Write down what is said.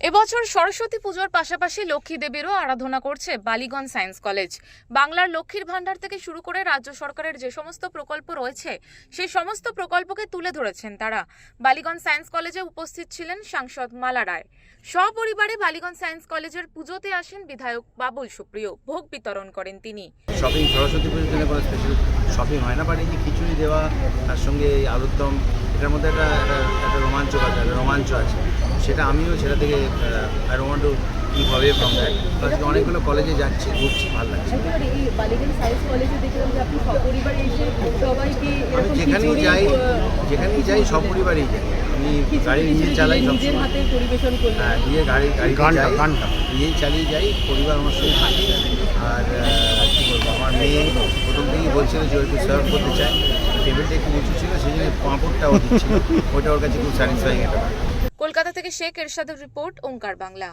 এবছর সরস্বতী পুজোর পাশাপাশি লক্ষ্মী দেবীরও আরাধনা করছে বালিগঞ্জ সায়েন্স কলেজ। বাংলার লক্ষ্মীর ভাণ্ডার থেকে শুরু করে রাজ্য সরকারের যে সমস্ত প্রকল্প রয়েছে, সেই সমস্ত প্রকল্পকে তুলে ধরেছেন তারা। বালিগঞ্জ সায়েন্স কলেজে উপস্থিত ছিলেন সাংসদ মালা রায়। সপরিবারে বালিগঞ্জ সায়েন্স কলেজের পুজোতে আসেন বিধায়ক বাবুল সুপ্রিয়। ভোগ বিতরণ করেন তিনি। শপিং সরস্বতী পুজোর জন্য কোনো স্পেশাল শপিং হয় না খিচুড়ি দেওয়া, তার সঙ্গে এটার মধ্যে একটা একটা একটা রোমাঞ্চ আছে। সেটা আমিও সেটা থেকে আই ওয়ান্ট টু কি হবে ফ্রম দ্যাট আজকে অনেকগুলো কলেজে যাচ্ছি ঘুরছি ভালো লাগছে। সবাইকে আমি যেখানেই যাই যেখানেই যাই সব পরিবারেই যাই। আমি গাড়ি নিজে চালাই দিয়ে সব নিজের হাতে পরিবেশন করলেন হ্যাঁ নিজে গাড়ি গাড়ি গানটা, যাই গানটা। নিজেই চালিয়ে যাই পরিবার আমার সঙ্গে থাকি। আর কী বলব আমার মেয়ে প্রথম থেকেই বলছিল যে ও একটু সার্ভ করতে চাই টেবিলটা একটু উঁচু ছিল সেই জন্য পাঁপড়টাও দিচ্ছিল। ওটা ওর কাছে খুব স্যাটিসফাইং এটা কলকাতা থেকে শেখ এরশাদের রিপোর্ট ওঙ্কার বাংলা।